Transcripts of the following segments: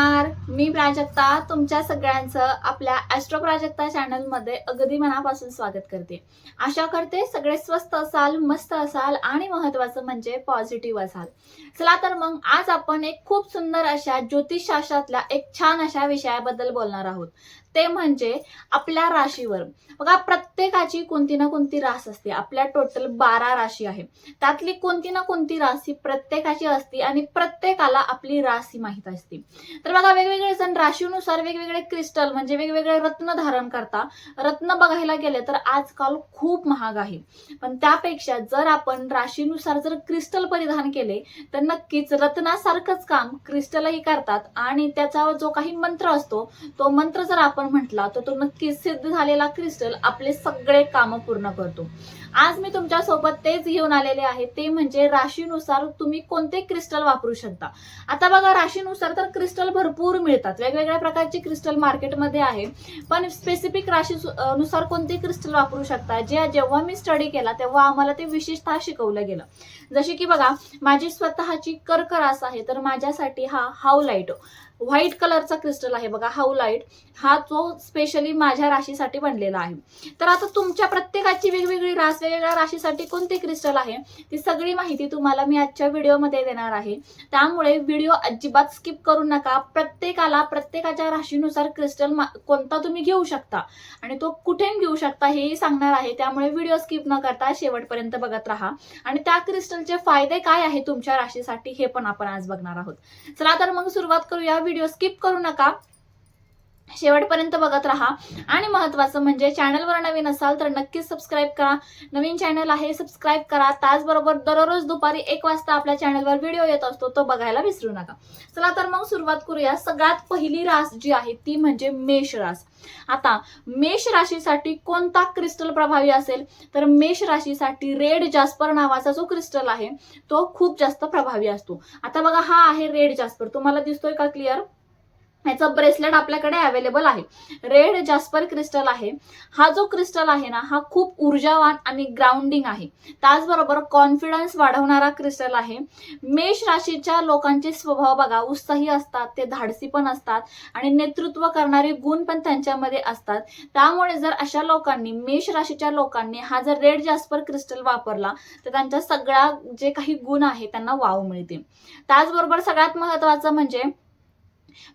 नमस्कार. मी प्राजक्ता. तुमच्या सगळ्यांचं आपल्या ॲस्ट्रो प्राजक्ता चॅनलमध्ये अगदी मनापासून स्वागत करते. आशा करते सगळे स्वस्त असाल मस्त असाल आणि महत्वाचं म्हणजे पॉझिटिव्ह असाल. चला तर मग आज आपण एक खूप सुंदर अशा ज्योतिषशास्त्रातल्या एक छान अशा विषयाबद्दल बोलणार आहोत. ते म्हणजे आपल्या राशीवर. बघा प्रत्येकाची कोणती ना कोणती रास असते. आपल्या टोटल बारा राशी आहे. त्यातली कोणती ना कोणती राशी प्रत्येकाची असते आणि प्रत्येकाला आपली राशी माहीत असते. तर बघा वेगवेगळे जण राशीनुसार वेगवेगळे क्रिस्टल म्हणजे वेगवेगळे रत्न धारण करता. रत्न बघायला गेले तर आजकाल खूप महाग आहे. पण त्यापेक्षा जर आपण राशीनुसार जर क्रिस्टल परिधान केले तर नक्कीच रत्नासारखंच काम क्रिस्टलही करतात. आणि त्याचा जो काही मंत्र असतो तो मंत्र जर आपण म्हटला तर तो नक्कीच सिद्ध झालेला क्रिस्टल आपले सगळे काम पूर्ण करतो. आज मी तुमच्यासोबत तेच घेऊन आलेले आहे. ते म्हणजे राशीनुसार तुम्ही कोणते क्रिस्टल वापरू शकता? आता बघा राशीनुसार तर क्रिस्टल भरपूर मिळतात. वेगवेगळ्या प्रकारचे क्रिस्टल मार्केटमध्ये आहे. पण स्पेसिफिक राशी नुसार कोणते क्रिस्टल वापरू शकता? जे जेव्हा मी स्टडी केला तेव्हा आम्हाला ते विशेषतः शिकवलं गेलं. जसे की बघा माझी स्वतःची कर्क रास आहे तर माझ्यासाठी हा हाऊ लाइट व्हाईट कलरचा क्रिस्टल आहे बघा हाऊ लाइट हा जो स्पेशली माझ्या राशीसाठी बनलेला आहे. तर आता तुमच्या प्रत्येकाची वेगवेगळी रास वेगवेगळ्या राशीसाठी कोणते क्रिस्टल आहे? ती सगळी माहिती तुम्हाला मी आजच्या व्हिडिओमध्ये देणार आहे. त्यामुळे व्हिडिओ अजिबात स्किप करू नका. प्रत्येकाला प्रत्येकाच्या राशीनुसार क्रिस्टल मा- कोणता तुम्ही घेऊ शकता. आणि तो कुठे घेऊ शकता हेही सांगणार आहे. त्यामुळे व्हिडिओ स्किप न करता शेवटपर्यंत बघत राहा. आणि त्या क्रिस्टलचे फायदे काय आहे तुमच्या राशीसाठी हे पण आपण आज बघणार आहोत. चला तर मग सुरुवात करूया. व्हिडिओ स्किप करू नका. शेवटपर्यंत बघत राहा. आणि महत्वाचं म्हणजे चॅनलवर नवीन असाल तर नक्कीच सबस्क्राईब करा. नवीन चॅनल आहे सबस्क्राईब करा. त्याचबरोबर दररोज दुपारी एक वाजता आपल्या चॅनलवर व्हिडिओ येत असतो तो बघायला विसरू नका. चला तर मग सुरुवात करूया. सगळ्यात पहिली रास जी आहे ती म्हणजे मेष रास. आता मेष राशीसाठी कोणता क्रिस्टल प्रभावी असेल? तर मेष राशीसाठी रेड जास्पर नावाचा जो क्रिस्टल आहे तो खूप जास्त प्रभावी असतो. आता बघा हा आहे रेड जास्पर तुम्हाला दिसतोय का क्लिअर याचं ब्रेसलेट आपल्याकडे अवेलेबल आहे. रेड जास्पर क्रिस्टल आहे. हा जो क्रिस्टल आहे ना हा खूप ऊर्जावान आणि ग्राउंडिंग आहे. त्याचबरोबर कॉन्फिडन्स वाढवणारा क्रिस्टल आहे. मेष राशीच्या लोकांचे स्वभाव बघा उत्साही असतात ते धाडसी पण असतात आणि नेतृत्व करणारे गुण पण त्यांच्यामध्ये असतात. त्यामुळे जर अशा लोकांनी मेष राशीच्या लोकांनी हा जर रेड जास्पर क्रिस्टल वापरला तर त्यांच्या सगळ्या जे काही गुण आहे त्यांना वाव मिळते त्याचबरोबर सगळ्यात महत्वाचं म्हणजे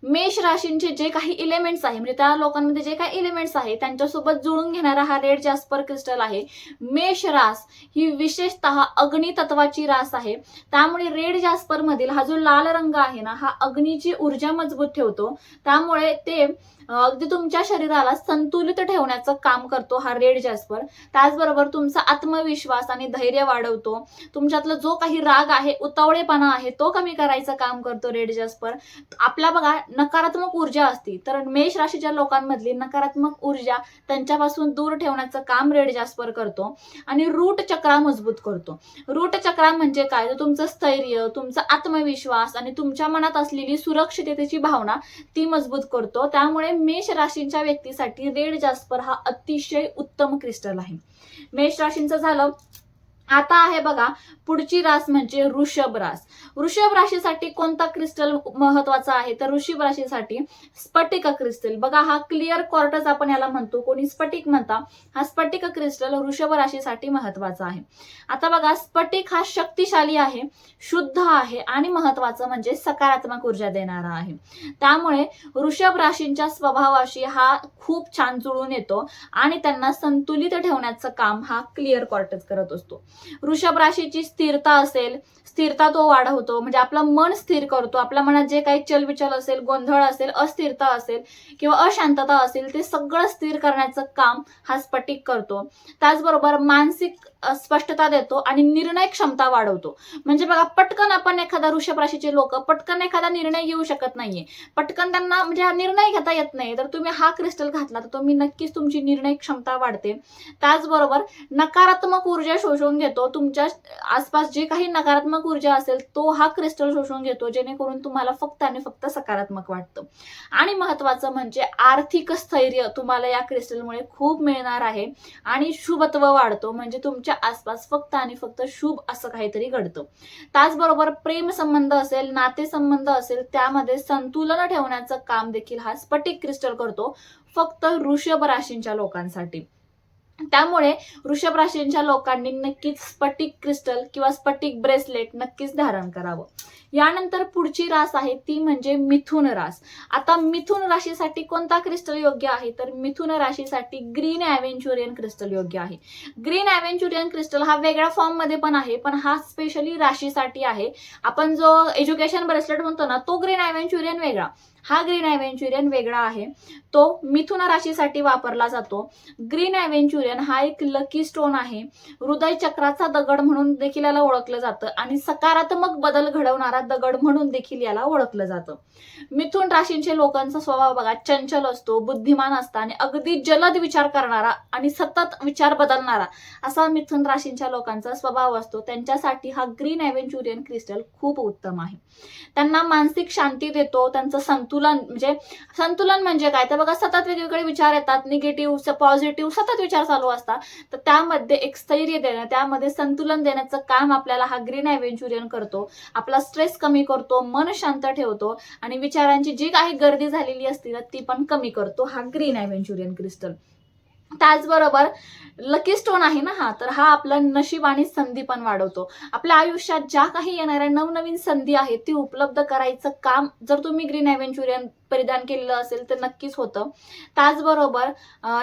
मेष राशींचे जे काही इलेमेंट्स आहे म्हणजे त्या लोकांमध्ये जे काही इलेमेंट्स आहे त्यांच्यासोबत जुळून घेणारा हा रेड जास्पर क्रिस्टल आहे. मेष रास ही विशेषतः अग्नितत्वाची रास आहे. त्यामुळे रेड जास्पर मधील हा जो लाल रंग आहे ना हा अग्नीची ऊर्जा मजबूत ठेवतो. त्यामुळे ते अगदी तुमच्या शरीराला संतुलित ठेवण्याचं काम करतो हा रेड जॅस्पर. त्याचबरोबर तुमचा आत्मविश्वास आणि धैर्य वाढवतो. तुमच्यातला जो काही राग आहे उतावळेपणा आहे तो कमी करायचं काम करतो रेड जॅस्पर. आपला बघा नकारात्मक ऊर्जा असती तर मेष राशीच्या लोकांमधली नकारात्मक ऊर्जा त्यांच्यापासून दूर ठेवण्याचं काम रेड जॅस्पर करतो आणि रूट चक्रा मजबूत करतो. रूट चक्रा म्हणजे काय? तर तुमचं स्थैर्य तुमचा आत्मविश्वास आणि तुमच्या मनात असलेली सुरक्षिततेची भावना ती मजबूत करतो. त्यामुळे मेष राशींच्या व्यक्तीसाठी रेड जास्पर हा अतिशय उत्तम क्रिस्टल आहे. मेष राशींचं झालं आता आहे बघा पुढची रास म्हणजे वृषभ रास. वृषभ राशीसाठी कोणता क्रिस्टल महत्त्वाचा आहे? तर वृषभ राशीसाठी स्फटिक क्रिस्टल बघा हा क्लिअर क्वार्टर्स आपण याला म्हणतो. कोणी स्फटिक म्हणता हा स्फटिक क्रिस्टल वृषभ राशीसाठी महत्त्वाचा आहे. आता बघा स्फटिक हा शक्तिशाली आहे शुद्ध आहे आणि महत्वाचं म्हणजे सकारात्मक ऊर्जा देणारा आहे. त्यामुळे वृषभ राशींच्या स्वभावाशी हा खूप छान जुळून येतो आणि त्यांना संतुलित ठेवण्याचं काम हा क्लिअर क्वार्टर्स करत असतो. वृषभ राशीची स्थिरता असेल स्थिरता तो वाढवतो. म्हणजे आपलं मन स्थिर करतो. आपल्या मनात जे काही चलविचल असेल गोंधळ असेल अस्थिरता असेल किंवा अशांतता असेल ते सगळं स्थिर करण्याचं काम हा स्फटिक करतो. त्याचबरोबर मानसिक स्पष्टता देतो आणि निर्णय क्षमता वाढवतो. म्हणजे बघा पटकन आपण एखादा वृषभ राशीचे लोक पटकन एखादा निर्णय घेऊ शकत नाहीये. पटकन त्यांना म्हणजे हा निर्णय घेता येत नाही. तर तुम्ही हा क्रिस्टल घातला तर तुम्ही नक्कीच तुमची निर्णय क्षमता वाढते. त्याचबरोबर नकारात्मक ऊर्जा शोषून घेतो. तुमच्या आसपास जे काही नकारात्मक ऊर्जा असेल तो हा क्रिस्टल शोषून घेतो जेणेकरून तुम्हाला फक्त आणि फक्त सकारात्मक वाटतं. आणि महत्वाचं म्हणजे आर्थिक स्थैर्य तुम्हाला या क्रिस्टलमुळे खूप मिळणार आहे. आणि शुभत्व वाढतो. म्हणजे तुमच्या तुमच्या आसपास फक्त आणि फक्त शुभ असं काहीतरी घडतं. त्याचबरोबर प्रेम संबंध असेल नातेसंबंध असेल त्यामध्ये संतुलन ठेवण्याचं काम देखील हा स्फटिक क्रिस्टल करतो फक्त वृषभ राशींच्या लोकांसाठी. त्यामुळे वृषभ राशींच्या लोकांनी नक्कीच स्फटिक क्रिस्टल किंवा स्फटिक ब्रेसलेट नक्कीच धारण करावं. यानंतर पुढची रास आहे ती म्हणजे मिथुन रास. आता मिथुन राशीसाठी कोणता क्रिस्टल योग्य आहे? तर मिथुन राशीसाठी ग्रीन ॲव्हेंच्युरियन क्रिस्टल योग्य आहे. ग्रीन ॲव्हेंच्युरियन क्रिस्टल हा वेगळ्या फॉर्ममध्ये पण आहे पण हा स्पेशली राशीसाठी आहे. आपण जो एज्युकेशन ब्रेसलेट म्हणतो ना तो ग्रीन ॲव्हेंच्युरियन वेगळा. हा ग्रीन ॲव्हेंच्युरियन वेगळा आहे. तो मिथुन राशीसाठी वापरला जातो. ग्रीन ॲव्हेंच्युरियन हा एक लकी स्टोन आहे. हृदय चक्राचा दगड म्हणून देखील याला ओळखलं जातं आणि सकारात्मक बदल घडवणारा दगड म्हणून देखील याला ओळखलं जातं. मिथुन राशींचे लोकांचा स्वभाव बघा चंचल असतो बुद्धिमान असता आणि अगदी जलद विचार करणारा आणि सतत विचार बदलणारा असा मिथुन राशींच्या लोकांचा स्वभाव असतो. त्यांच्यासाठी हा ग्रीन ॲव्हेंच्युरियन क्रिस्टल खूप उत्तम आहे. त्यांना मानसिक शांती देतो त्यांचं संतुलन म्हणजे संतुलन म्हणजे काय? तर बघा सतत वेगवेगळे विचार येतात निगेटिव्ह पॉझिटिव्ह सतत विचार चालू असतात. तर त्यामध्ये एक स्थैर्य देणं त्यामध्ये संतुलन देण्याचं काम आपल्याला हा ग्रीन ॲव्हेंच्युरियन करतो. आपला स्ट्रेस कमी करतो मन शांत ठेवतो आणि विचारांची जी काही गर्दी झालेली असते ना ती पण कमी करतो. हा ग्रीन ॲव्हेंच्युरियन क्रिस्टल त्याचबरोबर लकी स्टोन आहे ना हा तर हा आपलं नशीब आणि संधी पण वाढवतो. आपल्या आयुष्यात ज्या काही येणाऱ्या नवनवीन संधी आहेत ती उपलब्ध करायचं काम जर तुम्ही ग्रीन ॲव्हेंच्युरियन परिधान केलेलं असेल तर नक्कीच होतं. त्याचबरोबर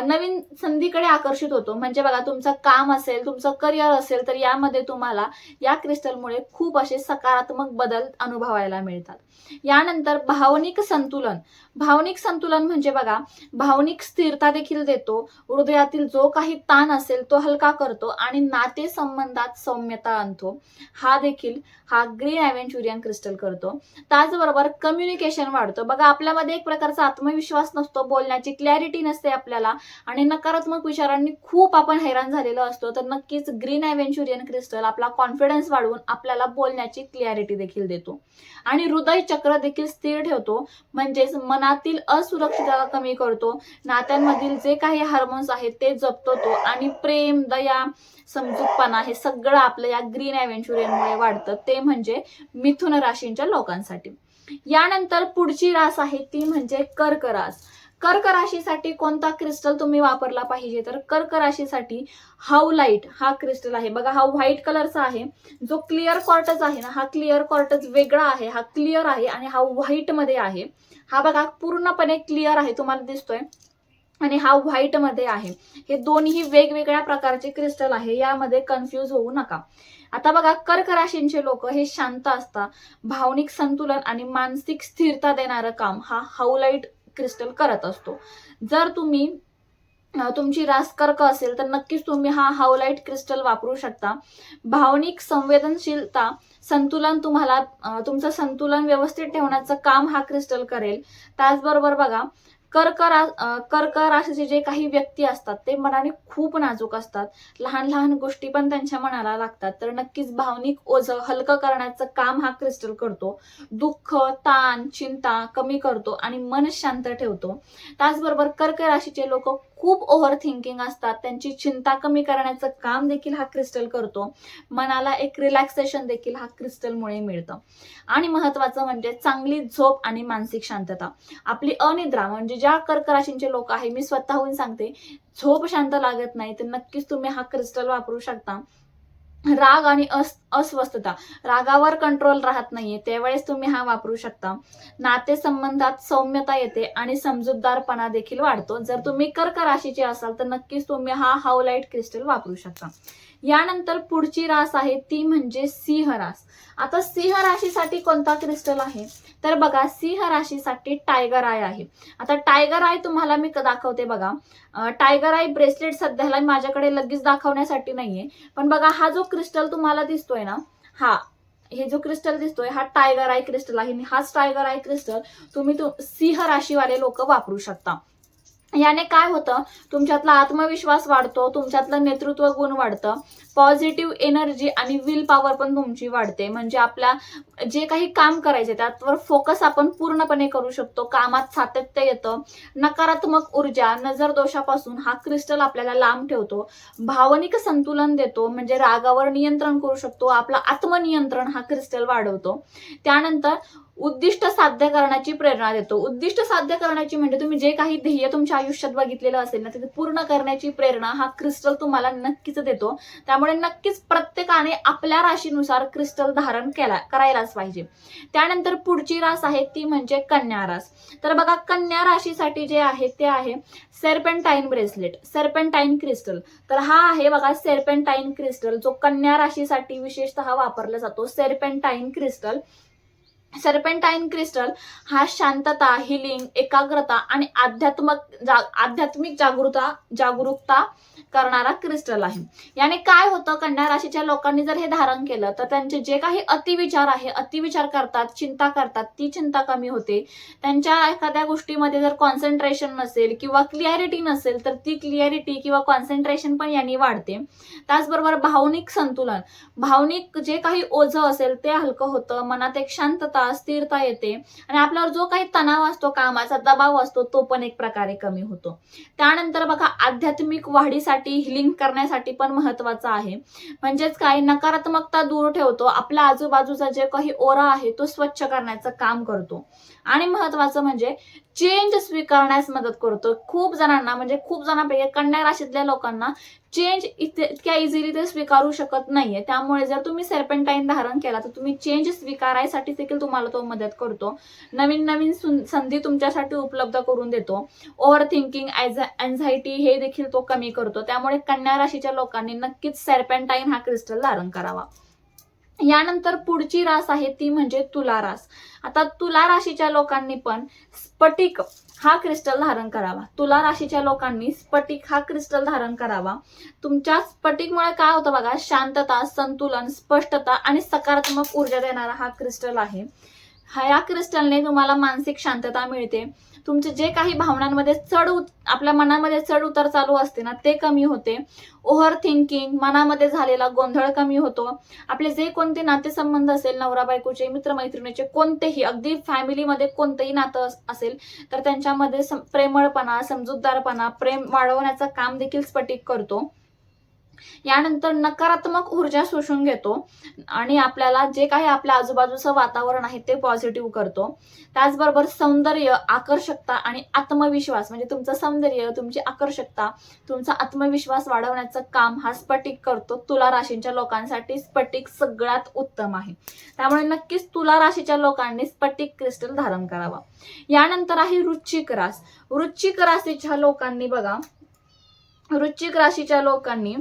नवीन संधीकडे आकर्षित होतो. म्हणजे बघा तुमचं काम असेल तुमचं करिअर असेल तर यामध्ये तुम्हाला या क्रिस्टलमुळे खूप असे सकारात्मक बदल अनुभवायला मिळतात. यानंतर भावनिक संतुलन. भावनिक संतुलन म्हणजे बघा भावनिक स्थिरता देखील देतो. हृदयातील जो काही ताण असेल तो हलका करतो आणि नाते संबंधात सौम्यता आणतो. हा देखील हा ग्रीन ॲव्हेंच्युरियन क्रिस्टल करतो. त्याचबरोबर कम्युनिकेशन वाढतं. बघा आपल्यामध्ये एक प्रकारचा आत्मविश्वास नसतो बोलण्याची क्लॅरिटी नसते आपल्याला. आणि नकारात्मक विचारांनी खूप आपण हैराण झालेलो असतो. तर नक्कीच ग्रीन ॲव्हेंचुरियन क्रिस्टल आपला कॉन्फिडन्स वाढवून आपल्याला बोलण्याची क्लॅरिटी देखील देतो. आणि हृदय चक्र देखील स्थिर ठेवतो. म्हणजेच मनातील असुरक्षितता कमी करतो. नात्यांमधील जे काही हार्मोन्स आहेत ते जपतो तो. आणि प्रेम दया समजूतपणा हे सगळं आपलं या ग्रीन ॲव्हेंचुरियनमुळे वाढतं. ते म्हणजे मिथुन राशींच्या लोकांसाठी. यानंतर पुढची रास आहे ती म्हणजे कर्क रास कर्क राशीसाठी कोणता क्रिस्टल तुम्ही वापरला पाहिजे? तर कर्क राशीसाठी हाऊ लाइट हा क्रिस्टल आहे. बघा हा व्हाईट कलरचा आहे. जो क्लिअर कॉर्टच आहे ना हा क्लिअर कॉर्टच वेगळा आहे. हा क्लिअर आहे आणि हा व्हाईटमध्ये आहे. हा बघा पूर्णपणे क्लिअर आहे तुम्हाला दिसतोय. आणि हा व्हाईटमध्ये आहे. हे दोन्ही वेगवेगळ्या प्रकारचे क्रिस्टल आहे. यामध्ये कन्फ्यूज होऊ नका. आता बघा कर्क राशींचे लोक हे शांत असतात. भावनिक संतुलन आणि मानसिक स्थिरता देणारं काम हा हाऊलाईट क्रिस्टल करत असतो. जर तुम्ही तुमची रास कर्क असेल तर नक्कीच तुम्ही हा हाऊलाईट क्रिस्टल वापरू शकता. भावनिक संवेदनशीलता संतुलन तुम्हाला तुमचं संतुलन व्यवस्थित ठेवण्याचं काम हा क्रिस्टल करेल. त्याचबरोबर बघा कर्क रा कर्क राशीचे जे काही व्यक्ती असतात ते मनाने खूप नाजूक असतात. लहान लहान गोष्टी पण त्यांच्या मनाला लागतात. तर नक्कीच भावनिक ओझं हलकं करण्याचं काम हा क्रिस्टल करतो. दुःख ताण चिंता कमी करतो आणि मन शांत ठेवतो. त्याचबरोबर कर्क राशीचे लोक खूप ओव्हर थिंकिंग असतात. त्यांची चिंता कमी करण्याचं काम देखील हा क्रिस्टल करतो. मनाला एक रिलॅक्सेशन देखील हा क्रिस्टलमुळे मिळतं. आणि महत्वाचं म्हणजे चांगली झोप आणि मानसिक शांतता. आपली अनिद्रा म्हणजे ज्या कर्क राशींचे लोक आहे मी स्वतःहून सांगते झोप शांत लागत नाही तर नक्कीच तुम्ही हा क्रिस्टल वापरू शकता. राग आणि अस अस्वस्थता. रागावर कंट्रोल राहत नाहीये. त्यावेळेस तुम्ही हा वापरू शकता. नातेसंबंधात सौम्यता येते आणि समजूतदारपणा देखील वाढतो. जर तुम्ही कर्क राशीचे असाल तर नक्कीच तुम्ही हा हाऊलाईट क्रिस्टल वापरू शकता. यानंतर पुढची रास आहे ती म्हणजे सिंह रास. आता सिंह राशीसाठी कोणता क्रिस्टल आहे? तर बघा सिंह राशीसाठी टायगर आय आहे. आता टायगर आय तुम्हाला मी क- दाखवते बघा. टायगर आय ब्रेसलेट सध्याला माझ्याकडे लगेच दाखवण्यासाठी नाहीये. पण बघा हा जो क्रिस्टल तुम्हाला दिसतोय ना हा हे जो क्रिस्टल दिसतोय हा टायगर आय क्रिस्टल आहे. आणि हाच टायगर आय क्रिस्टल तुम्ही तो सिंह राशीवाले लोक वापरू शकता. याने काय होतं? तुमच्यातला आत्मविश्वास वाढतो तुमच्यातलं नेतृत्व गुण वाढतं पॉझिटिव्ह एनर्जी आणि विल पॉवर पण तुमची वाढते. म्हणजे आपल्या जे काही काम करायचे त्यावर फोकस आपण पूर्णपणे करू शकतो. कामात सातत्य येतं. नकारात्मक ऊर्जा नजर दोषापासून हा क्रिस्टल आपल्याला लांब ठेवतो. भावनिक संतुलन देतो म्हणजे रागावर नियंत्रण करू शकतो. आपलं आत्मनियंत्रण हा क्रिस्टल वाढवतो. त्यानंतर उद्दिष्ट साध्य करण्याची प्रेरणा देतो. उद्दिष्ट साध्य करण्याची म्हणजे तुम्ही जे काही ध्येय तुमच्या आयुष्यात बघितलेलं असेल ना ते पूर्ण करण्याची प्रेरणा हा क्रिस्टल तुम्हाला नक्कीच देतो. त्यामुळे नक्कीच प्रत्येकाने आपल्या राशीनुसार क्रिस्टल धारण केला करायलाच पाहिजे. त्यानंतर पुढची रास आहे ती म्हणजे कन्या रास. तर बघा कन्या राशीसाठी जे आहे ते आहे सेर्पेंटाईन ब्रेसलेट सेर्पेंटाईन क्रिस्टल तर हा आहे बघा सेर्पेंटाईन क्रिस्टल जो कन्या राशीसाठी विशेषतः वापरला जातो सेर्पेंटाईन क्रिस्टल सर्पेंटाईन क्रिस्टल हा शांतता हिलिंग एकाग्रता आणि आध्यात्मक जा आध्यात्मिक जागृता जागरूकता करणारा क्रिस्टल आहे. याने काय होतं? कन्या राशीच्या लोकांनी जर हे धारण केलं तर त्यांचे जे काही अतिविचार आहे अतिविचार करतात चिंता करतात ती चिंता कमी होते. त्यांच्या एखाद्या गोष्टीमध्ये जर कॉन्सन्ट्रेशन नसेल किंवा क्लिअरिटी नसेल तर ती क्लिअरिटी किंवा कॉन्सन्ट्रेशन पण यांनी वाढते. त्याचबरोबर भावनिक संतुलन. भावनिक जे काही ओझं असेल ते हलकं होतं मनात एक शांतता स्थिरता येते आणि आपल्यावर जो काही तणाव असतो कामाचा दबाव असतो तो पण एक प्रकारे कमी होतो. त्यानंतर बघा आध्यात्मिक वाढीसाठी हिलिंग करण्यासाठी पण महत्वाचं आहे. म्हणजेच काय नकारात्मकता दूर ठेवतो. आपल्या आजूबाजूचा जे काही ओरा आहे तो स्वच्छ करण्याचं काम करतो. आणि महत्वाचं म्हणजे चेंज स्वीकारण्यास मदत करतो. खूप जणांना म्हणजे खूप जणांपैकी कन्या राशीतल्या लोकांना चेंज इथे इतक्या इझिली ते स्वीकारू शकत नाहीये. त्यामुळे जर तुम्ही सेर्पेंटाईन धारण केला तर तुम्ही चेंज स्वीकारायसाठी देखील तुम्हाला तो मदत करतो. नवीन नवीन संधी तुमच्यासाठी उपलब्ध करून देतो. ओव्हर थिंकिंग अँझायटी हे देखील तो कमी करतो. त्यामुळे कन्या राशीच्या लोकांनी नक्कीच सेर्पेंटाईन हा क्रिस्टल धारण करावा. यानंतर पुढची रास आहे ती म्हणजे तुला रास. आता तुला राशीच्या लोकांनी पण स्फटिक हा क्रिस्टल धारण करावा. तुला राशीच्या लोकांनी स्फटिक हा क्रिस्टल धारण करावा. तुमच्या स्फटिकमुळे काय होतं बघा शांतता संतुलन स्पष्टता आणि सकारात्मक ऊर्जा देणारा हा क्रिस्टल आहे. ह्या क्रिस्टलने तुम्हाला मानसिक शांतता मिळते. तुमचे जे काही भावनांमध्ये चढ उत आपल्या मनामध्ये चढ उतार चालू असते ना ते कमी होते. ओव्हर थिंकिंग मनामध्ये झालेला गोंधळ कमी होतो. आपले जे कोणते नातेसंबंध असेल नवरा बायकोचे मित्रमैत्रिणीचे कोणतेही अगदी फॅमिलीमध्ये कोणतंही नातं असेल तर त्यांच्यामध्ये सम- प्रेमळपणा समजूतदारपणा प्रेम वाढवण्याचं काम देखील स्फटिक करतो. यानंतर नकारात्मक ऊर्जा शोषून घेतो आणि आपल्याला जे काही आपल्या आजूबाजूचं वातावरण आहे ते पॉझिटिव्ह करतो. त्याचबरोबर सौंदर्य आकर्षकता आणि आत्मविश्वास म्हणजे तुमचं सौंदर्य तुमची आकर्षकता तुमचा आत्मविश्वास वाढवण्याचं काम हा स्फटिक करतो. तुला राशींच्या लोकांसाठी स्फटिक सगळ्यात उत्तम आहे. त्यामुळे नक्कीच तुला राशीच्या लोकांनी स्फटिक क्रिस्टल धारण करावा. यानंतर आहे वृश्चिक रास. वृश्चिक राशीच्या लोकांनी बघा वृश्चिक राशीच्या लोकांनी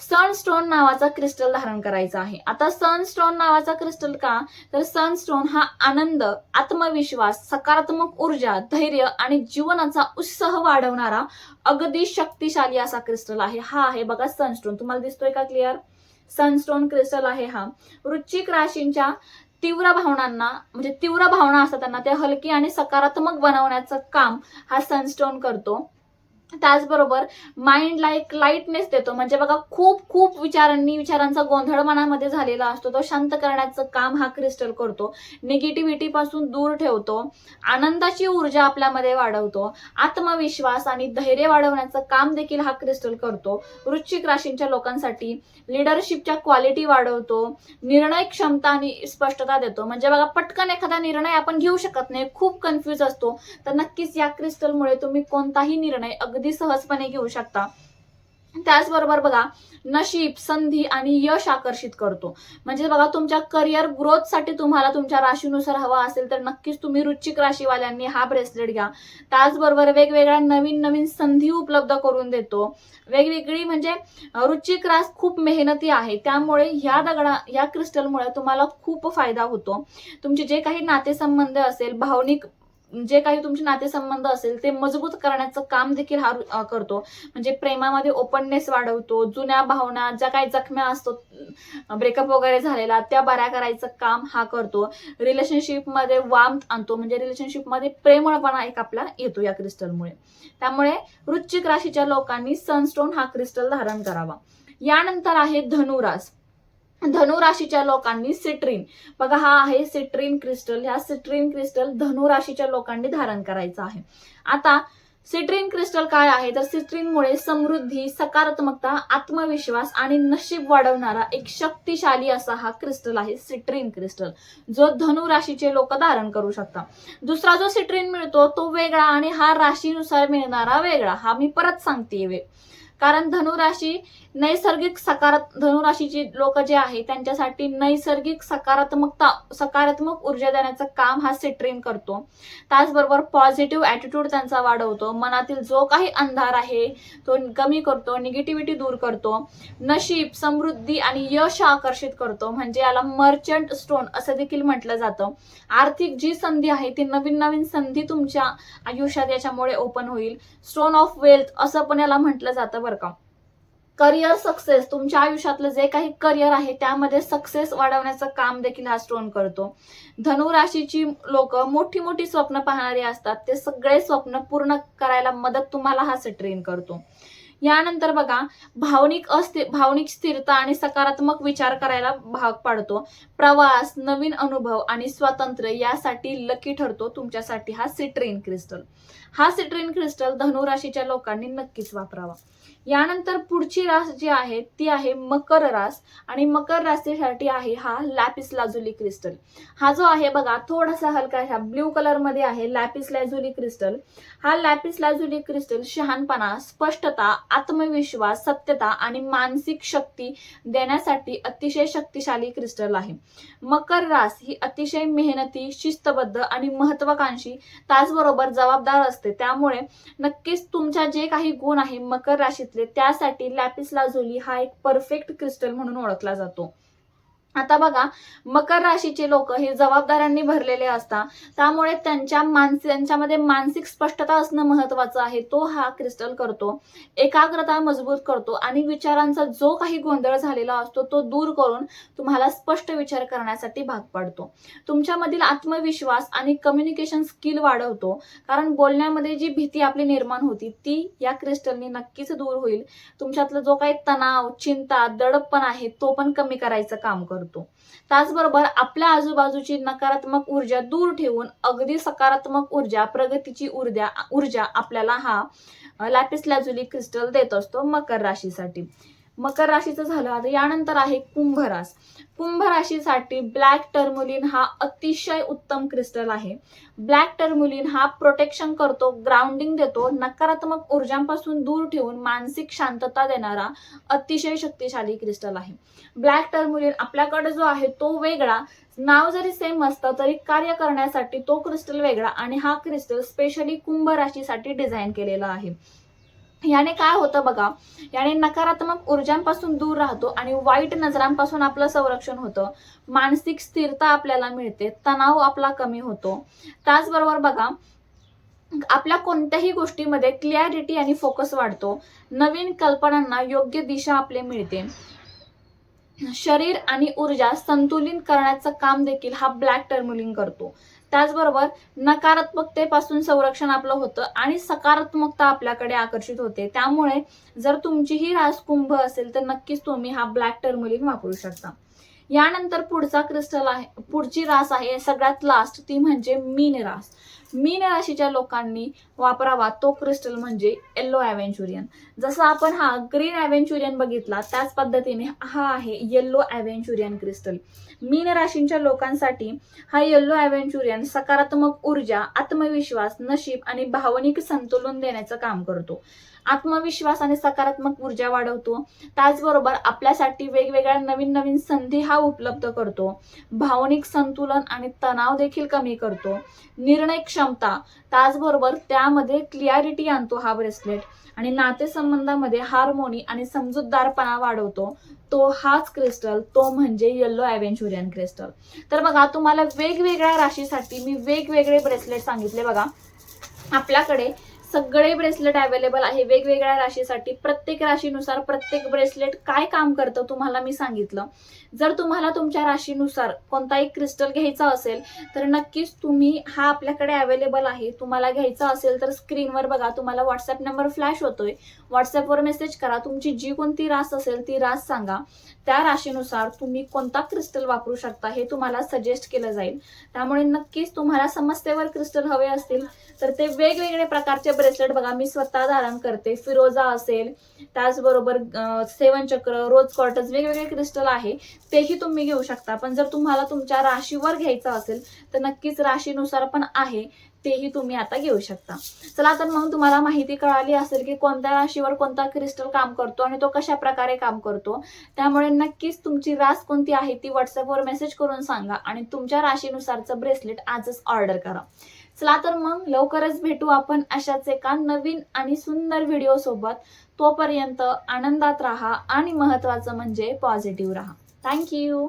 सनस्टोन नावाचा क्रिस्टल धारण करायचा आहे. आता सनस्टोन नावाचा क्रिस्टल का? तर सनस्टोन हा आनंद आत्मविश्वास सकारात्मक ऊर्जा धैर्य आणि जीवनाचा उत्साह वाढवणारा अगदी शक्तिशाली असा क्रिस्टल आहे. हा आहे बघा सनस्टोन तुम्हाला दिसतोय का क्लिअर? सनस्टोन क्रिस्टल आहे हा. वृश्चिक राशींच्या तीव्र भावनांना म्हणजे तीव्र भावना असतात त्यांना त्या हलकी आणि सकारात्मक बनवण्याचं काम हा सनस्टोन करतो. त्याचबरोबर माइंडला एक लाईटनेस देतो. म्हणजे बघा खूप खूप विचारांनी विचारांचा गोंधळ मनामध्ये झालेला असतो. तो शांत करण्याचं काम हा क्रिस्टल करतो. निगेटिव्हिटी पासून दूर ठेवतो. आनंदाची ऊर्जा आपल्यामध्ये वाढवतो. आत्मविश्वास आणि धैर्य वाढवण्याचं काम देखील हा क्रिस्टल करतो. वृश्चिक राशींच्या लोकांसाठी लिडरशिपच्या क्वालिटी वाढवतो. निर्णय क्षमता आणि स्पष्टता देतो. म्हणजे बघा पटकन एखादा निर्णय आपण घेऊ शकत नाही. खूप कन्फ्युज असतो. तर नक्कीच या क्रिस्टलमुळे तुम्ही कोणताही निर्णय अगदी सहजपणे घेऊ शकता. त्याचबरोबर बघा नशीब संधी आणि यश आकर्षित करतो. म्हणजे बघा तुमच्या करिअर ग्रोथसाठी तुम्हाला तुमच्या राशीनुसार हवा असेल तर नक्कीच तुम्ही रुचिक राशीवाल्यांनी हा ब्रेसलेट घ्या. त्याचबरोबर वेगवेगळ्या नवीन नवीन संधी उपलब्ध करून देतो. वेगवेगळी म्हणजे रुचिक रास खूप मेहनती आहे. त्यामुळे ह्या दगडा या क्रिस्टलमुळे तुम्हाला खूप फायदा होतो. तुमचे जे काही नातेसंबंध असेल भावनिक जे काही तुमचे नातेसंबंध असेल ते मजबूत करण्याचं काम देखील हा करतो. म्हणजे प्रेमामध्ये ओपननेस वाढवतो जुन्या भावना ज्या काही जखम्या असतो ब्रेकअप वगैरे झालेला त्या बऱ्या करायचं काम हा करतो. रिलेशनशिपमध्ये वाम आणतो म्हणजे रिलेशनशिपमध्ये प्रेमळपणा एक आपला येतो या क्रिस्टलमुळे त्यामुळे वृश्चिक राशीच्या लोकांनी सनस्टोन हा क्रिस्टल धारण करावा. यानंतर आहे धनुरास. धनुराशीच्या लोकांनी सिट्रीन. बघा हा आहे सिट्रीन क्रिस्टल. ह्या सिट्रीन क्रिस्टल धनुराशीच्या लोकांनी धारण करायचं आहे. आता सिट्रीन क्रिस्टल काय आहे? तर सिट्रीनमुळे समृद्धी सकारात्मकता आत्मविश्वास आणि नशीब वाढवणारा एक शक्तिशाली असा हा क्रिस्टल आहे सिट्रीन क्रिस्टल. जो धनु राशीचे लोक धारण करू शकतात दुसरा जो सिट्रीन मिळतो तो वेगळा आणि हा राशीनुसार मिळणारा वेगळा. हा मी परत सांगते वे. कारण धनुराशी नैसर्गिक सकारात धनुराशीची लोक जे आहे त्यांच्यासाठी नैसर्गिक सकारात्मकता सकारात्मक ऊर्जा देण्याचं काम हा सिट्रीन करतो. त्याचबरोबर पॉझिटिव्ह ॲटिट्यूड त्यांचा वाढवतो. मनातील जो काही अंधार आहे तो कमी करतो निगेटिव्हिटी दूर करतो. नशीब समृद्धी आणि यश आकर्षित करतो. म्हणजे याला मर्चंट स्टोन असं देखील म्हटलं जातं. आर्थिक जी संधी आहे ती नवीन नवीन संधी तुमच्या आयुष्यात याच्यामुळे ओपन होईल. स्टोन ऑफ वेल्थ असं पण याला म्हटलं जातं बरं का. करिअर सक्सेस तुमच्या आयुष्यातलं जे काही करिअर आहे त्यामध्ये सक्सेस वाढवण्याचं काम देखील हा स्टोन करतो. धनु राशीची लोक मोठी मोठी स्वप्न पाहणारी असतात. ते सगळे स्वप्न पूर्ण करायला मदत तुम्हाला हा ट्रेन करतो. यानंतर बघा भावनिक अस्थिर भावनिक स्थिरता आणि सकारात्मक विचार करायला भाग पाडतो. प्रवास नवीन अनुभव आणि स्वातंत्र्य यासाठी लकी ठरतो तुमच्यासाठी हा सिट्रेन क्रिस्टल हा सिट्रेन क्रिस्टल धनुराशीच्या लोकांनी नक्कीच वापरावा. यानंतर पुढची रास जी आहे ती आहे मकर रास आणि मकर राशीसाठी आहे हा लॅपिस लाजुली क्रिस्टल हा जो आहे बघा थोडासा हलका ह्या ब्ल्यू कलरमध्ये आहे लॅपिस लॅझुली क्रिस्टल हा लॅपिस लॅझुली क्रिस्टल शहाणपणा स्पष्टता आत्मविश्वास सत्यता आणि मानसिक शक्ती देण्यासाठी अतिशय शक्तिशाली क्रिस्टल आहे. मकर रास ही अतिशय मेहनती शिस्तबद्ध आणि महत्वाकांक्षी त्याचबरोबर जबाबदार असते. त्यामुळे नक्कीच तुमच्या जे काही गुण आहे मकर राशीतले त्यासाठी लॅपिस लाजुली हा एक परफेक्ट क्रिस्टल म्हणून ओळखला जातो. आता बघा मकर राशीचे लोक हे जबाबदाऱ्यांनी भरलेले असतात. त्यामुळे त्यांच्या मानसिक त्यांच्यामध्ये मानसिक स्पष्टता असणं महत्वाचं आहे. तो हा क्रिस्टल करतो एकाग्रता मजबूत करतो आणि विचारांचा जो काही गोंधळ झालेला असतो तो दूर करून तुम्हाला स्पष्ट विचार करण्यासाठी भाग पाडतो. तुमच्यामधील आत्मविश्वास आणि कम्युनिकेशन स्किल वाढवतो. कारण बोलण्यामध्ये जी भीती आपली निर्माण होती ती या क्रिस्टलनी नक्कीच दूर होईल. तुमच्यातला जो काही तणाव चिंता दडपण आहे तो पण कमी करायचं काम करतो. त्याचबरोबर आपल्या आजूबाजूची नकारात्मक ऊर्जा दूर ठेवून अगदी सकारात्मक ऊर्जा प्रगतीची ऊर्जा ऊर्जा आपल्याला हा लॅपिस लॅजुली क्रिस्टल देत असतो मकर राशीसाठी. मकर राशीचं झालं. आता यानंतर आहे कुंभ रास. कुंभ राशीसाठी ब्लॅक टर्मुलिन हा अतिशय उत्तम क्रिस्टल आहे. ब्लॅक टर्मुलिन हा प्रोटेक्शन करतो ग्राउंडिंग देतो नकारात्मक ऊर्जांपासून दूर ठेवून मानसिक शांतता देणारा अतिशय शक्तिशाली क्रिस्टल आहे. ब्लॅक टर्मुलिन आपल्याकडे जो आहे तो वेगळा. नाव जरी सेम असतं तरी कार्य करण्यासाठी तो क्रिस्टल वेगळा आणि हा क्रिस्टल स्पेशली कुंभ राशीसाठी डिझाईन केलेला आहे. याने काय होतं बघा याने नकारात्मक ऊर्जांपासून दूर राहतो आणि वाईट नजरांपासून आपलं संरक्षण होतं. मानसिक स्थिरता आपल्याला मिळते तणाव आपला कमी होतो. त्याचबरोबर बघा आपल्या कोणत्याही गोष्टीमध्ये क्लिअरिटी आणि फोकस वाढतो. नवीन कल्पनांना योग्य दिशा आपले मिळते. शरीर आणि ऊर्जा संतुलित करण्याचं काम देखील हा ब्लॅक टर्मुलिंग करतो. त्याचबरोबर नकारात्मकतेपासून संरक्षण आपलं होतं आणि सकारात्मकता आपल्याकडे आकर्षित होते. त्यामुळे जर तुमचीही रास कुंभ असेल तर नक्कीच तुम्ही हा ब्लॅक टर्मलिन वापरू शकता. यानंतर पुढचा क्रिस्टल आहे पुढची रास आहे सगळ्यात लास्ट ती म्हणजे मीन रास. मीन राशीच्या लोकांनी वापरावा तो क्रिस्टल म्हणजे येल्लो ॲव्हेंचुरियन जसं आपण हा ग्रीन ॲव्हेंचुरियन बघितला त्याच पद्धतीने हा आहे येल्लो ॲव्हेंचुरियन क्रिस्टल मीन राशींच्या लोकांसाठी हा येल्लो ॲव्हेंचुरियन सकारात्मक ऊर्जा आत्मविश्वास नशीब आणि भावनिक संतुलन देण्याचं काम करतो. आत्मविश्वास आणि सकारात्मक ऊर्जा वाढवतो. त्याचबरोबर आपल्यासाठी वेगवेगळ्या नवीन नवीन संधी हा उपलब्ध करतो. भावनिक संतुलन आणि तणाव देखील कमी करतो. निर्णय क्षमता त्याचबरोबर त्यामध्ये क्लिअरिटी आणतो हा ब्रेसलेट आणि नातेसंबंधामध्ये हार्मोनी आणि समजूतदारपणा वाढवतो. तो हाच क्रिस्टल तो म्हणजे येल्लो ॲव्हेंच्युरियन क्रिस्टल तर बघा तुम्हाला वेगवेगळ्या राशीसाठी मी वेगवेगळे ब्रेसलेट सांगितले बघा. आपल्याकडे सगळे ब्रेसलेट अवेलेबल आहे वेगवेगळ्या राशीसाठी. प्रत्येक राशीनुसार प्रत्येक ब्रेसलेट काय काम करतं तुम्हाला मी सांगितलं. जर तुम्हाला तुमच्या राशीनुसार कोणताही क्रिस्टल घ्यायचा असेल तर नक्कीच तुम्ही हा आपल्याकडे अवेलेबल आहे. तुम्हाला घ्यायचा असेल तर स्क्रीनवर बघा. तुम्हाला व्हॉट्सअप नंबर फ्लॅश होतोय. व्हॉट्सअपवर मेसेज करा. तुमची जी कोणती रास असेल ती रास सांगा. त्या राशीनुसार तुम्ही कोणता क्रिस्टल वापरू शकता हे तुम्हाला सजेस्ट केलं जाईल. त्यामुळे नक्कीच तुम्हाला समस्येवर क्रिस्टल हवे असतील. तर ते वेगवेगळे प्रकारचे ब्रेसलेट बघा मी स्वतः धारण करते. फिरोजा असेल त्याचबरोबर सेवनचक्र सेवन चक्र रोज कॉर्टस वेगवेगळे क्रिस्टल आहे. तेही तुम्ही घेऊ शकता. पण जर तुम्हाला तुमच्या राशीवर घ्यायचं असेल तर नक्कीच राशीनुसार पण आहे. तेही तुम्ही आता घेऊ शकता. चला तर मग तुम्हाला माहिती कळाली असेल की कोणत्या राशीवर कोणता क्रिस्टल काम करतो आणि तो कशा प्रकारे काम करतो. त्यामुळे नक्कीच तुमची रास कोणती आहे ती व्हॉट्सअपवर मेसेज करून सांगा आणि तुमच्या राशीनुसारचं ब्रेसलेट आजच ऑर्डर करा. चला तर मग लवकरच भेटू आपण अशाच एका नवीन आणि सुंदर व्हिडिओ सोबत. तोपर्यंत आनंदात राहा आणि महत्वाचं म्हणजे पॉझिटिव्ह राहा. थँक्यू